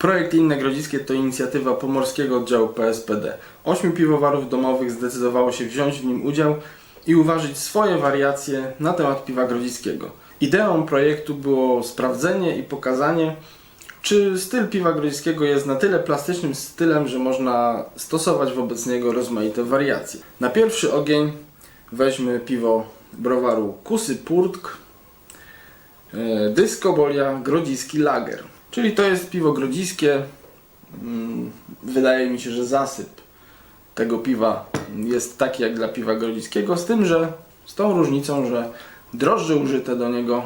Projekt Inne Grodziskie to inicjatywa pomorskiego oddziału PSPD. Ośmiu piwowarów domowych zdecydowało się wziąć w nim udział i uważać swoje wariacje na temat piwa grodziskiego. Ideą projektu było sprawdzenie i pokazanie, czy styl piwa grodziskiego jest na tyle plastycznym stylem, że można stosować wobec niego rozmaite wariacje. Na pierwszy ogień weźmy piwo browaru Kusy Purtk e, Dyskobolia Grodziski Lager. Czyli to jest piwo grodziskie. Mm, Wydaje mi się, że zasyp tego piwa jest taki jak dla piwa grodziskiego, z tym, że z tą różnicą, że drożdże użyte do niego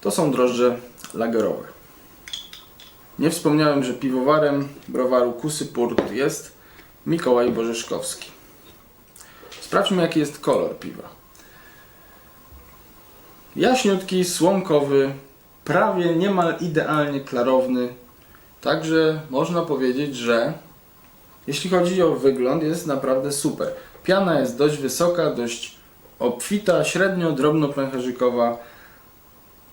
to są drożdże lagerowe. Nie wspomniałem, że piwowarem browaru Kusy Purt jest Mikołaj Bożeszkowski. Sprawdźmy jaki jest kolor piwa. Jaśniutki, słomkowy, prawie niemal idealnie klarowny. Także można powiedzieć, że jeśli chodzi o wygląd, jest naprawdę super. Piana jest dość wysoka, dość obfita, średnio drobnopęcherzykowa.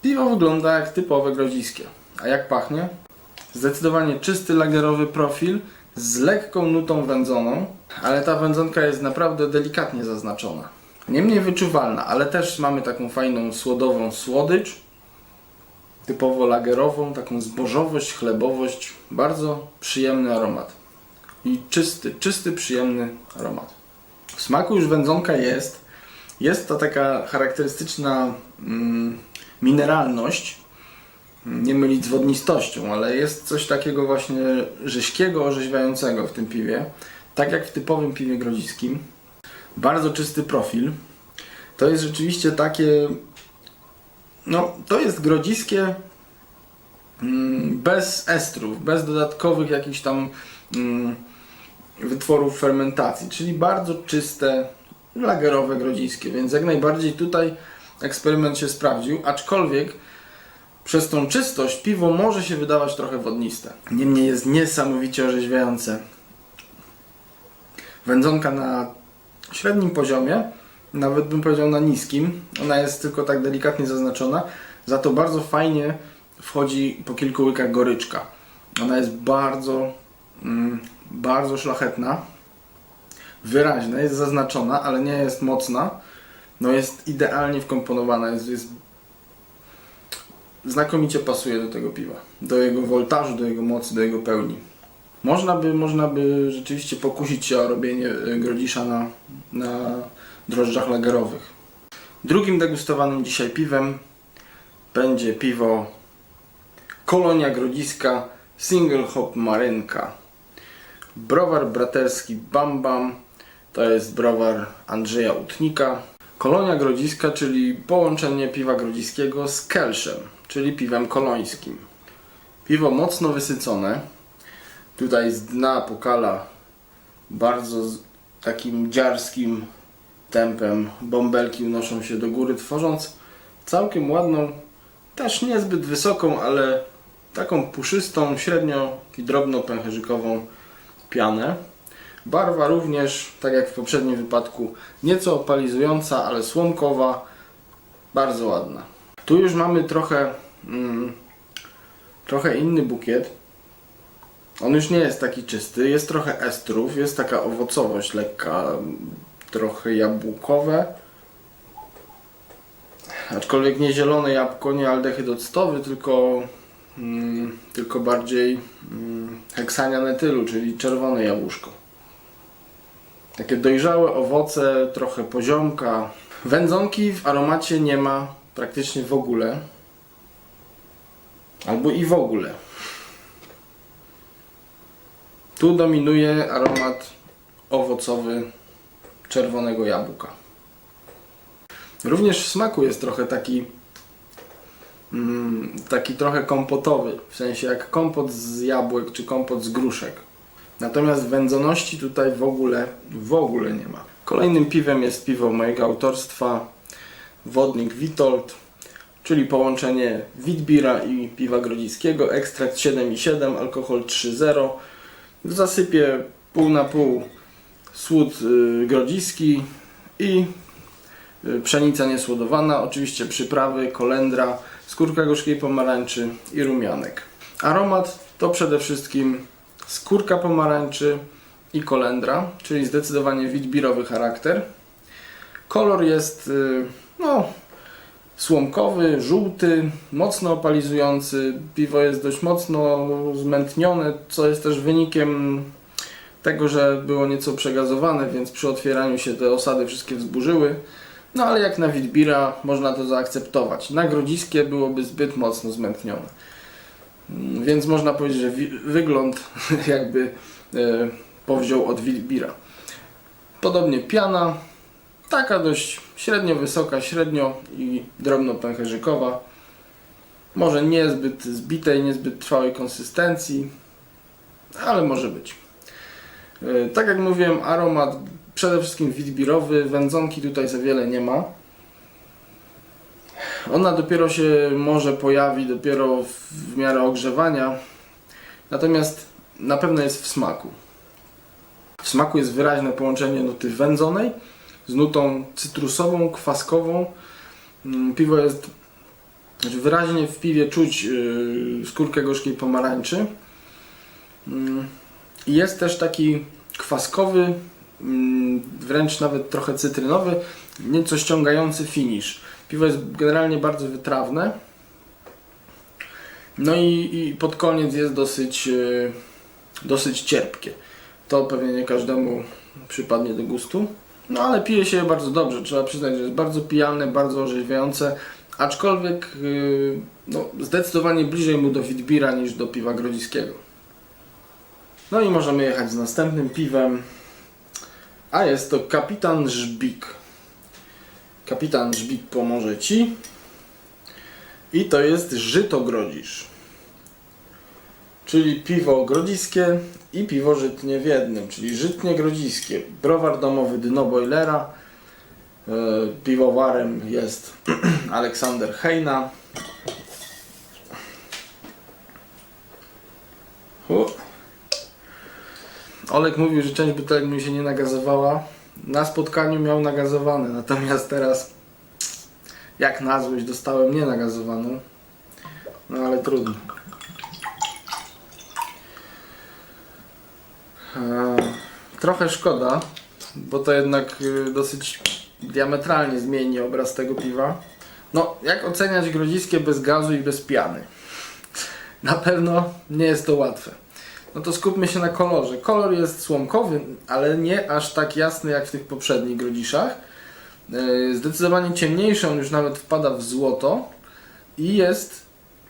Piwo wygląda jak typowe grodziskie. A jak pachnie? Zdecydowanie czysty lagerowy profil z lekką nutą wędzoną, ale ta wędzonka jest naprawdę delikatnie zaznaczona. Niemniej wyczuwalna, ale też mamy taką fajną słodową słodycz, typowo lagerową, taką zbożowość, chlebowość, bardzo przyjemny aromat. I czysty, czysty, przyjemny aromat. W smaku już wędzonka jest. Jest to taka charakterystyczna mm, mineralność, nie mylić z wodnistością, ale jest coś takiego właśnie rześkiego, orzeźwiającego w tym piwie. Tak jak w typowym piwie grodziskim. Bardzo czysty profil. To jest rzeczywiście takie. No, to jest grodziskie mm, bez estrów, bez dodatkowych jakichś tam mm, wytworów fermentacji, czyli bardzo czyste, lagerowe grodziskie, więc jak najbardziej tutaj eksperyment się sprawdził, aczkolwiek przez tą czystość piwo może się wydawać trochę wodniste. Niemniej jest niesamowicie orzeźwiające. Wędzonka na średnim poziomie, nawet bym powiedział na niskim. Ona jest tylko tak delikatnie zaznaczona, za to bardzo fajnie wchodzi po kilku łykach goryczka. Ona jest bardzo, mm, bardzo szlachetna, wyraźna, jest zaznaczona, ale nie jest mocna. No jest idealnie wkomponowana, jest, jest znakomicie pasuje do tego piwa. Do jego woltażu, do jego mocy, do jego pełni. Można by, można by rzeczywiście pokusić się o robienie e, grodzisza na, na drożdżach lagerowych. Drugim degustowanym dzisiaj piwem będzie piwo Kolonia Grodziska Single Hop Marynka. Browar braterski Bam Bam to jest browar Andrzeja Utnika. Kolonia Grodziska, czyli połączenie piwa grodziskiego z kelszem, czyli piwem kolońskim. Piwo mocno wysycone. Tutaj z dna pokala bardzo takim dziarskim tempem bąbelki unoszą się do góry, tworząc całkiem ładną, też niezbyt wysoką, ale taką puszystą, średnio i drobno pęcherzykową pianę. Barwa również, tak jak w poprzednim wypadku, nieco opalizująca, ale słomkowa, bardzo ładna. Tu już mamy trochę, mm, trochę inny bukiet. On już nie jest taki czysty, jest trochę estrów, jest taka owocowość lekka, trochę jabłkowe. Aczkolwiek nie zielone jabłko, nie aldehyd octowy, tylko, mm, tylko bardziej mm, heksanianetylu, czyli czerwone jabłuszko. Takie dojrzałe owoce, trochę poziomka. Wędzonki w aromacie nie ma praktycznie w ogóle. Albo i w ogóle. Tu dominuje aromat owocowy czerwonego jabłka. Również w smaku jest trochę taki mm, taki trochę kompotowy, w sensie jak kompot z jabłek czy kompot z gruszek. Natomiast wędzoności tutaj w ogóle, w ogóle nie ma. Kolejnym piwem jest piwo mojego autorstwa Wodnik Witold, czyli połączenie Witbira i piwa grodzickiego, ekstrakt 7,7, alkohol 3,0. W zasypie pół na pół słód y, grodziski i y, pszenica niesłodowana, oczywiście przyprawy, kolendra, skórka gorzkiej pomarańczy i rumianek. Aromat to przede wszystkim skórka pomarańczy i kolendra, czyli zdecydowanie witbirowy charakter. Kolor jest y, no, słomkowy, żółty, mocno opalizujący. Piwo jest dość mocno zmętnione, co jest też wynikiem tego, że było nieco przegazowane, więc przy otwieraniu się te osady wszystkie wzburzyły. No ale jak na Witbira można to zaakceptować. Na grodziskie byłoby zbyt mocno zmętnione. Mm, Więc można powiedzieć, że wygląd jakby e, powziął od Witbira. Podobnie piana, taka dość średnio wysoka, średnio i drobno pęcherzykowa. Może niezbyt zbitej, niezbyt trwałej konsystencji, ale może być. E, Tak jak mówiłem, aromat przede wszystkim witbirowy, wędzonki tutaj za wiele nie ma. Ona dopiero się może pojawi dopiero w, miarę ogrzewania, natomiast na pewno jest w smaku. W smaku jest wyraźne połączenie nuty wędzonej z nutą cytrusową, kwaskową. Mm, Piwo jest znaczy wyraźnie w piwie czuć yy, skórkę gorzkiej pomarańczy. Jest też taki kwaskowy, mm, wręcz nawet trochę cytrynowy, nieco ściągający finish. Piwo jest generalnie bardzo wytrawne. No i, i pod koniec jest dosyć, yy, dosyć cierpkie. To pewnie nie każdemu przypadnie do gustu. No ale pije się je bardzo dobrze. Trzeba przyznać, że jest bardzo pijalne, bardzo orzeźwiające. Aczkolwiek yy, no, zdecydowanie bliżej mu do Witbira niż do piwa grodziskiego. No i możemy jechać z następnym piwem. A jest to Kapitan Żbik. Kapitan Żbik pomoże Ci. I to jest Żyto Grodzisz. Czyli piwo grodziskie i piwo żytnie w jednym, czyli żytnie grodziskie. Browar domowy Dno Boilera. E, Piwowarem jest Aleksander Hejna. U. Olek mówił, że część butelek mi się nie nagazowała. Na spotkaniu miał nagazowane, natomiast teraz jak na złość dostałem nienagazowaną. No ale trudno. Eee, Trochę szkoda, bo to jednak y, dosyć diametralnie zmieni obraz tego piwa. No, jak oceniać grodziskie bez gazu i bez piany? Na pewno nie jest to łatwe. No to skupmy się na kolorze. Kolor jest słomkowy, ale nie aż tak jasny jak w tych poprzednich grodziszach. Yy, Zdecydowanie ciemniejszy, on już nawet wpada w złoto i jest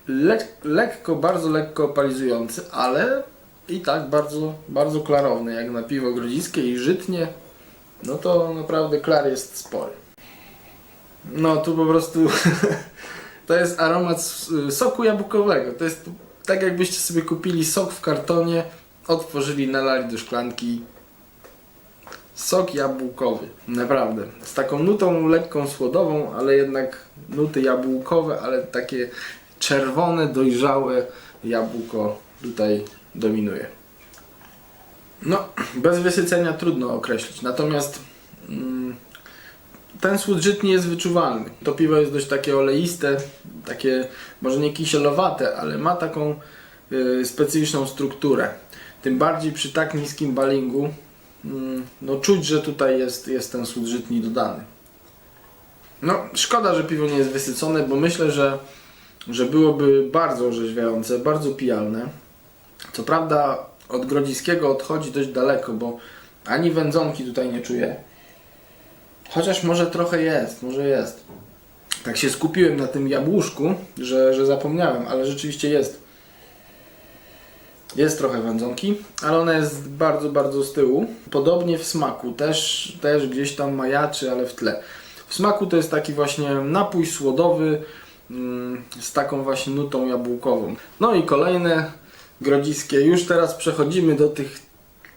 lek lekko, bardzo lekko opalizujący, ale i tak bardzo, bardzo klarowny, jak na piwo grodziskie i żytnie. No to naprawdę klar jest spory. No tu po prostu to jest aromat soku jabłkowego. To jest tak jakbyście sobie kupili sok w kartonie, otworzyli, nalali do szklanki. Sok jabłkowy, naprawdę. Z taką nutą lekką słodową, ale jednak nuty jabłkowe, ale takie czerwone, dojrzałe jabłko tutaj dominuje. No, bez wysycenia trudno określić. Natomiast mm, ten słód żytni jest wyczuwalny. To piwo jest dość takie oleiste, takie może nie kisielowate, ale ma taką y, specyficzną strukturę. Tym bardziej przy tak niskim balingu, mm, no czuć, że tutaj jest, jest ten słód żytni dodany. No, szkoda, że piwo nie jest wysycone, bo myślę, że, że byłoby bardzo orzeźwiające, bardzo pijalne. Co prawda od Grodziskiego odchodzi dość daleko, bo ani wędzonki tutaj nie czuję. Chociaż może trochę jest, może jest. Tak się skupiłem na tym jabłuszku, że, że zapomniałem, ale rzeczywiście jest. Jest trochę wędzonki, ale ona jest bardzo, bardzo z tyłu. Podobnie w smaku, też, też gdzieś tam majaczy, ale w tle. W smaku to jest taki właśnie napój słodowy mm, z taką właśnie nutą jabłkową. No i kolejne grodziskie. Już teraz przechodzimy do tych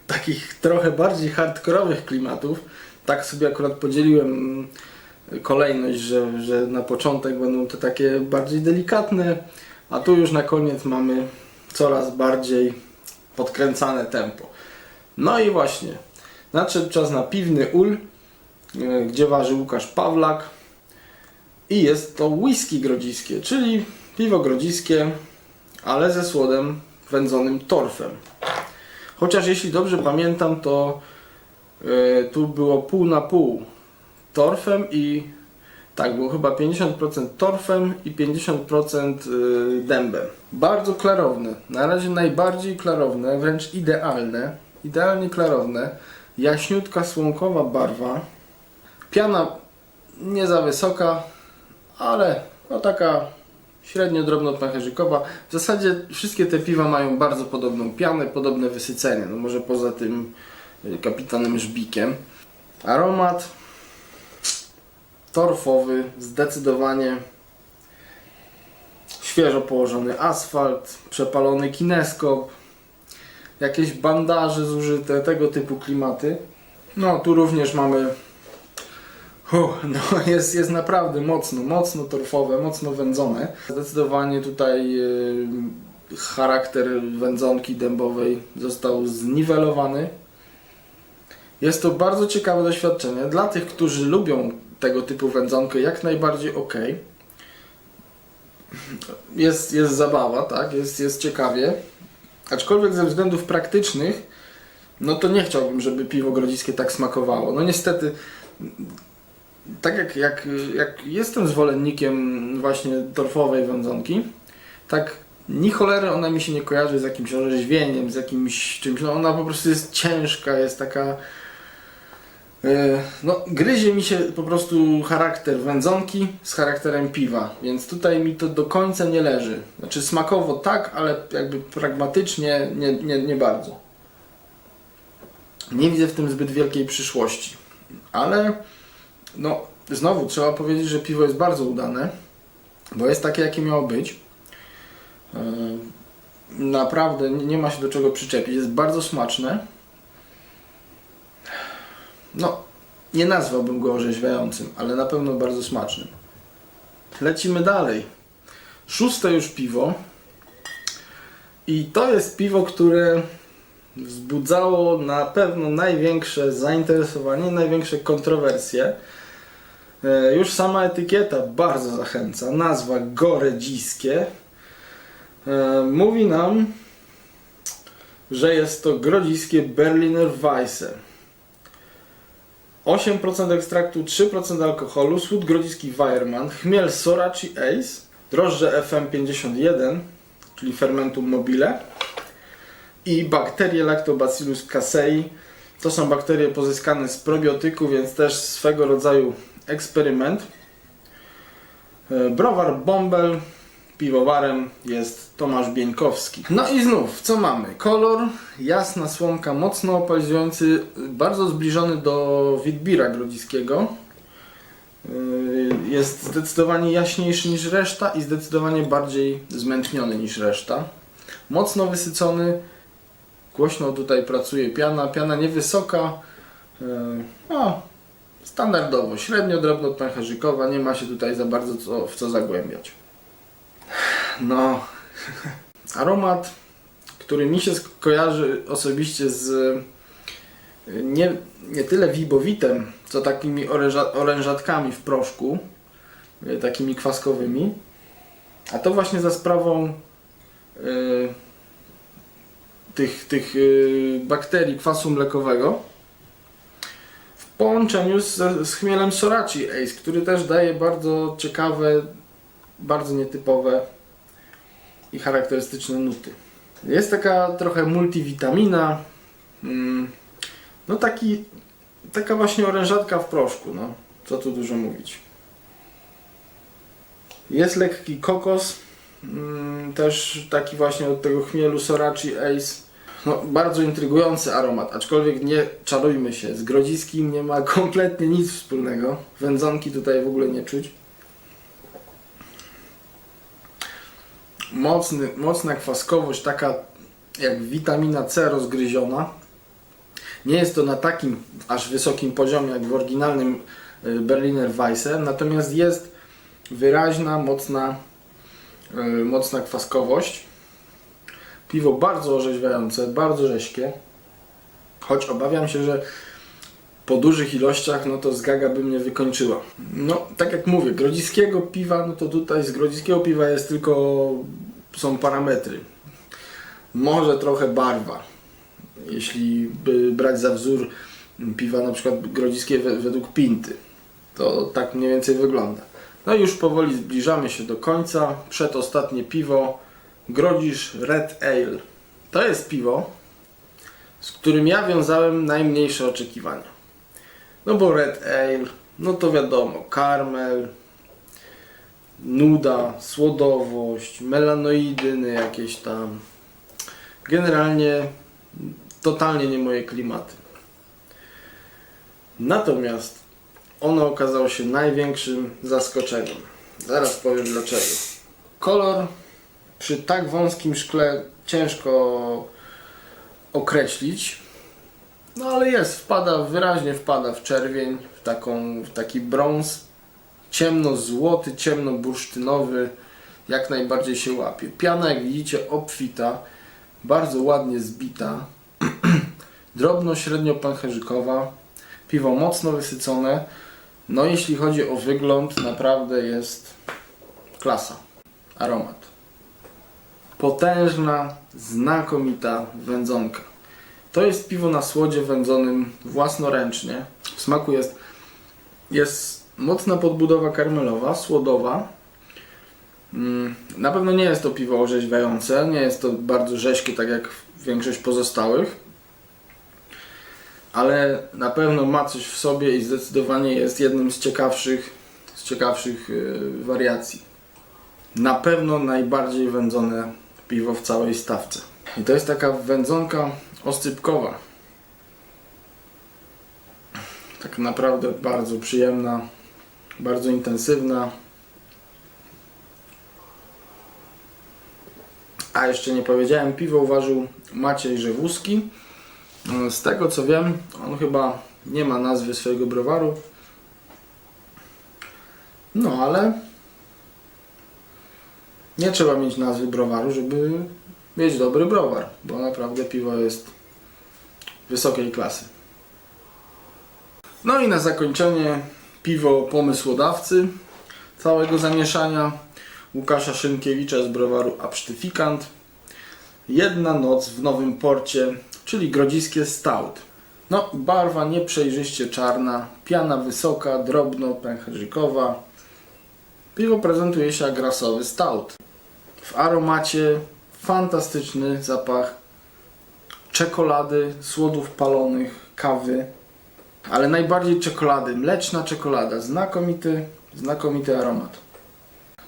takich trochę bardziej hardkorowych klimatów. Tak sobie akurat podzieliłem mm, kolejność, że, że na początek będą te takie bardziej delikatne, a tu już na koniec mamy coraz bardziej podkręcane tempo. No i właśnie, nadszedł czas na piwny ul, e, gdzie waży Łukasz Pawlak i jest to whisky grodziskie, czyli piwo grodziskie, ale ze słodem wędzonym torfem. Chociaż jeśli dobrze pamiętam, to tu było pół na pół torfem i tak, było chyba 50% torfem i 50% y, dębem. Bardzo klarowne. Na razie najbardziej klarowne, wręcz idealne. Idealnie klarowne. Jaśniutka słomkowa barwa. Piana nie za wysoka, ale no taka średnio drobnopęcherzykowa. W zasadzie wszystkie te piwa mają bardzo podobną pianę, podobne wysycenie. No może poza tym kapitanem Żbikiem. Aromat torfowy, zdecydowanie świeżo położony asfalt, przepalony kineskop, jakieś bandaże zużyte, tego typu klimaty. No tu również mamy no jest, jest naprawdę mocno, mocno torfowe, mocno wędzone. Zdecydowanie tutaj y, charakter wędzonki dębowej został zniwelowany. Jest to bardzo ciekawe doświadczenie. Dla tych, którzy lubią tego typu wędzonkę, jak najbardziej ok. Jest, jest zabawa, tak? Jest, jest ciekawie. Aczkolwiek ze względów praktycznych, no to nie chciałbym, żeby piwo grodziskie tak smakowało. No niestety, tak jak, jak, jak jestem zwolennikiem właśnie torfowej wędzonki, tak ni cholery ona mi się nie kojarzy z jakimś orzeźwieniem, z jakimś czymś. No ona po prostu jest ciężka, jest taka. E, No, gryzie mi się po prostu charakter wędzonki z charakterem piwa, więc tutaj mi to do końca nie leży. Znaczy smakowo tak, ale jakby pragmatycznie nie, nie, nie bardzo. Nie widzę w tym zbyt wielkiej przyszłości. Ale no, znowu trzeba powiedzieć, że piwo jest bardzo udane, bo jest takie, jakie miało być. Yy, Naprawdę nie ma się do czego przyczepić. Jest bardzo smaczne. No, nie nazwałbym go orzeźwiającym, ale na pewno bardzo smacznym. Lecimy dalej. Szóste już piwo. I to jest piwo, które wzbudzało na pewno największe zainteresowanie, największe kontrowersje. E, Już sama etykieta bardzo zachęca. Nazwa Goredziskie e, mówi nam, że jest to grodziskie Berliner Weisse. 8% ekstraktu, 3% alkoholu, słód grodziski Weiermann, chmiel Sorachi Ace, drożdże FM51, czyli fermentum mobile i bakterie Lactobacillus casei. To są bakterie pozyskane z probiotyku, więc też swego rodzaju eksperyment. E, Browar Bombel, piwowarem jest Tomasz Bieńkowski. No i znów, co mamy? Kolor, jasna słomka, mocno opalizujący, bardzo zbliżony do Witbira grodziskiego. Yy, Jest zdecydowanie jaśniejszy niż reszta i zdecydowanie bardziej zmętniony niż reszta. Mocno wysycony, głośno tutaj pracuje piana, piana niewysoka, yy, no, standardowo, średnio drobno-pęcherzykowa, nie ma się tutaj za bardzo co, w co zagłębiać. No, aromat, który mi się kojarzy osobiście z y, nie, nie tyle wibowitem, co takimi oręża, orężatkami w proszku, y, takimi kwaskowymi, a to właśnie za sprawą y, tych, tych bakterii kwasu mlekowego w połączeniu z, z chmielem Sorachi Ace, który też daje bardzo ciekawe, bardzo nietypowe i charakterystyczne nuty. Jest taka trochę multivitamina, mm, no taki, taka właśnie orężatka w proszku, no co tu dużo mówić. Jest lekki kokos, mm, też taki właśnie od tego chmielu Sorachi Ace. No, bardzo intrygujący aromat, aczkolwiek nie czarujmy się, z grodziskim nie ma kompletnie nic wspólnego. Wędzonki tutaj w ogóle nie czuć. Mocny, mocna kwaskowość, taka jak witamina C rozgryziona. Nie jest to na takim aż wysokim poziomie jak w oryginalnym y, Berliner Weisse, natomiast jest wyraźna, mocna, y, mocna kwaskowość. Piwo bardzo orzeźwiające, bardzo rześkie. Choć obawiam się, że po dużych ilościach, no to zgaga by mnie wykończyła. No, tak jak mówię, grodziskiego piwa, no to tutaj z grodziskiego piwa jest tylko, są parametry. może trochę barwa. Jeśli by brać za wzór piwa na przykład grodziskie we- według Pinty, to tak mniej więcej wygląda. No i już powoli zbliżamy się do końca. Przedostatnie piwo Grodzisz Red Ale. To jest piwo, z którym ja wiązałem najmniejsze oczekiwania. No bo Red Ale, no to wiadomo, karmel, nuda, słodowość, melanoidyny jakieś tam. Generalnie totalnie nie moje klimaty. Natomiast ono okazało się największym zaskoczeniem. Zaraz powiem dlaczego. Kolor przy tak wąskim szkle ciężko określić. No ale jest, wpada, wyraźnie wpada w czerwień, w, taką, w taki brąz, ciemno-złoty, ciemno-bursztynowy, jak najbardziej się łapie. Piana, jak widzicie, obfita, bardzo ładnie zbita, drobno-średnio pęcherzykowa, piwo mocno wysycone, no jeśli chodzi o wygląd, naprawdę jest klasa, aromat. Potężna, znakomita wędzonka. To jest piwo na słodzie wędzonym własnoręcznie. W smaku jest, jest mocna podbudowa karmelowa, słodowa. Mm, Na pewno nie jest to piwo orzeźwiające, nie jest to bardzo rzeźkie, tak jak większość pozostałych. Ale na pewno ma coś w sobie i zdecydowanie jest jednym z ciekawszych, z ciekawszych yy, wariacji. Na pewno najbardziej wędzone piwo w całej stawce. I to jest taka wędzonka oscypkowa. Tak naprawdę bardzo przyjemna, bardzo intensywna. A jeszcze nie powiedziałem, piwo uważał Maciej Żewuski. Z tego co wiem, on chyba nie ma nazwy swojego browaru. No ale nie trzeba mieć nazwy browaru, żeby mieć dobry browar, bo naprawdę piwo jest wysokiej klasy. No i na zakończenie piwo pomysłodawcy całego zamieszania Łukasza Szynkiewicza z browaru Absztyfikant. Jedna noc w Nowym Porcie, czyli grodziskie stout. No, barwa nieprzejrzyście czarna, piana wysoka, drobno pęcherzykowa. Piwo prezentuje się jak grasowy stout. W aromacie fantastyczny zapach czekolady, słodów palonych, kawy, ale najbardziej czekolady, mleczna czekolada, znakomity, znakomity aromat.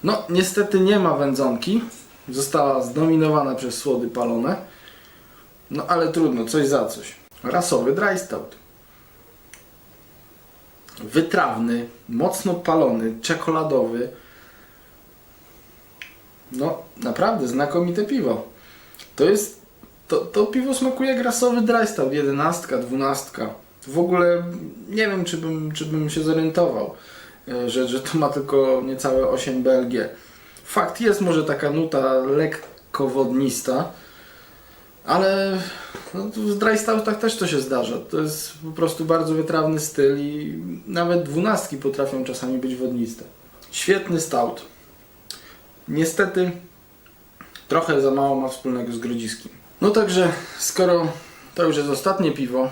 No, niestety nie ma wędzonki, została zdominowana przez słody palone, no ale trudno, coś za coś. Rasowy dry stout. Wytrawny, mocno palony, czekoladowy, no, naprawdę znakomite piwo. To jest. To, to piwo smakuje jak rasowy dry stout, jedenastka, dwunastka. W ogóle nie wiem, czy bym, czy bym się zorientował, e, że, że to ma tylko niecałe 8 BLG. Fakt jest może taka nuta lekko wodnista, ale no, w dry też to się zdarza. To jest po prostu bardzo wytrawny styl i nawet dwunastki potrafią czasami być wodniste. Świetny stout. Niestety trochę za mało ma wspólnego z grodziskim. No także, skoro to już jest ostatnie piwo,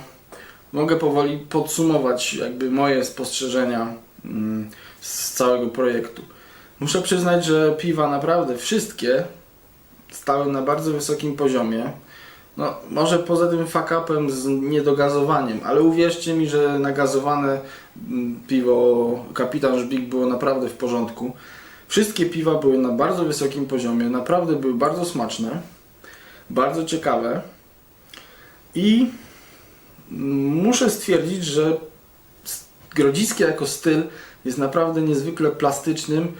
mogę powoli podsumować jakby moje spostrzeżenia mm, z całego projektu. Muszę przyznać, że piwa naprawdę wszystkie stały na bardzo wysokim poziomie. No, może poza tym fuck-upem z niedogazowaniem, ale uwierzcie mi, że nagazowane mm, piwo Kapitan Żbik było naprawdę w porządku. Wszystkie piwa były na bardzo wysokim poziomie, naprawdę były bardzo smaczne, bardzo ciekawe i muszę stwierdzić, że Grodziskie jako styl jest naprawdę niezwykle plastycznym,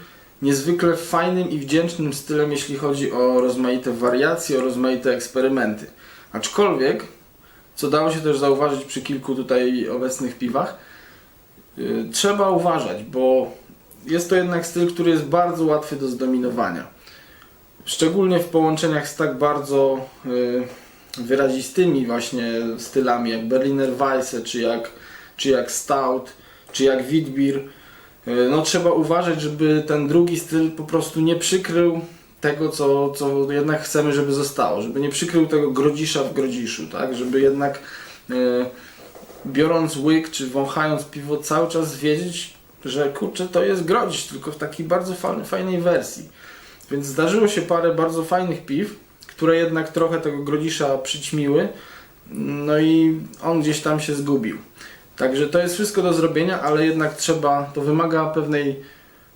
niezwykle fajnym i wdzięcznym stylem, jeśli chodzi o rozmaite wariacje, o rozmaite eksperymenty. Aczkolwiek, co dało się też zauważyć przy kilku tutaj obecnych piwach, yy, trzeba uważać, bo jest to jednak styl, który jest bardzo łatwy do zdominowania. Szczególnie w połączeniach z tak bardzo y, wyrazistymi właśnie stylami jak Berliner Weisse, czy jak, czy jak Stout, czy jak Witbier. Y, no trzeba uważać, żeby ten drugi styl po prostu nie przykrył tego, co, co jednak chcemy, żeby zostało, żeby nie przykrył tego grodzisza w grodziszu, tak? Żeby jednak e, biorąc łyk czy wąchając piwo cały czas wiedzieć, że kurczę to jest grodzisz, tylko w takiej bardzo fa- fajnej wersji. Więc zdarzyło się parę bardzo fajnych piw, które jednak trochę tego grodzisza przyćmiły, no i on gdzieś tam się zgubił. Także to jest wszystko do zrobienia, ale jednak trzeba, to wymaga pewnej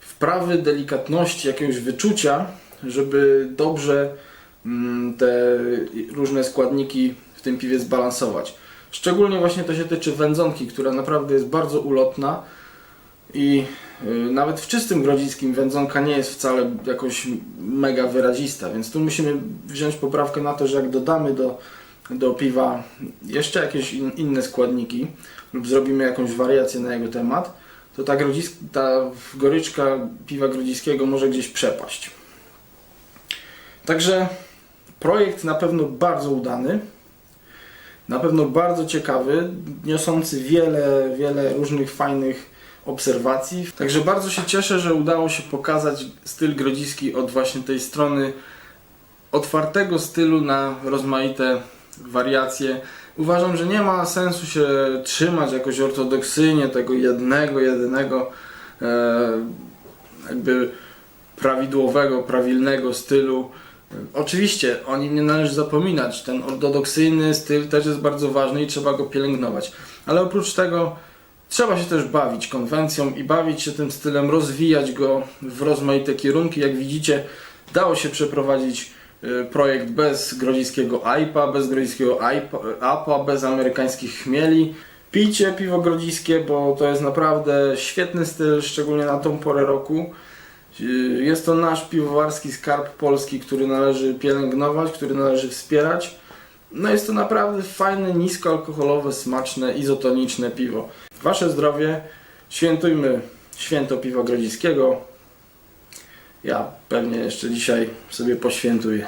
wprawy, delikatności, jakiegoś wyczucia, żeby dobrze mm, te różne składniki w tym piwie zbalansować. Szczególnie właśnie to się tyczy wędzonki, która naprawdę jest bardzo ulotna i y, nawet w czystym grodziskim wędzonka nie jest wcale jakoś mega wyrazista, więc tu musimy wziąć poprawkę na to, że jak dodamy do, do piwa jeszcze jakieś in, inne składniki lub zrobimy jakąś wariację na jego temat, to ta, ta goryczka piwa grodziskiego może gdzieś przepaść. Także projekt na pewno bardzo udany, na pewno bardzo ciekawy, niosący wiele, wiele różnych fajnych obserwacji. Także bardzo się cieszę, że udało się pokazać styl grodziski od właśnie tej strony otwartego stylu na rozmaite wariacje. Uważam, że nie ma sensu się trzymać jakoś ortodoksyjnie tego jednego, jedynego e, jakby prawidłowego, prawilnego stylu. Oczywiście o nim nie należy zapominać. Ten ortodoksyjny styl też jest bardzo ważny i trzeba go pielęgnować. Ale oprócz tego trzeba się też bawić konwencją i bawić się tym stylem, rozwijać go w rozmaite kierunki. Jak widzicie, dało się przeprowadzić y, projekt bez grodziskiego IPA, bez grodziskiego APA, bez amerykańskich chmieli. Pijcie piwo grodziskie, bo to jest naprawdę świetny styl, szczególnie na tą porę roku. Y, Jest to nasz piwowarski skarb polski, który należy pielęgnować, który należy wspierać. No jest to naprawdę fajne, niskoalkoholowe, smaczne, izotoniczne piwo. Wasze zdrowie, świętujmy święto piwa grodziskiego. Ja pewnie jeszcze dzisiaj sobie poświętuję.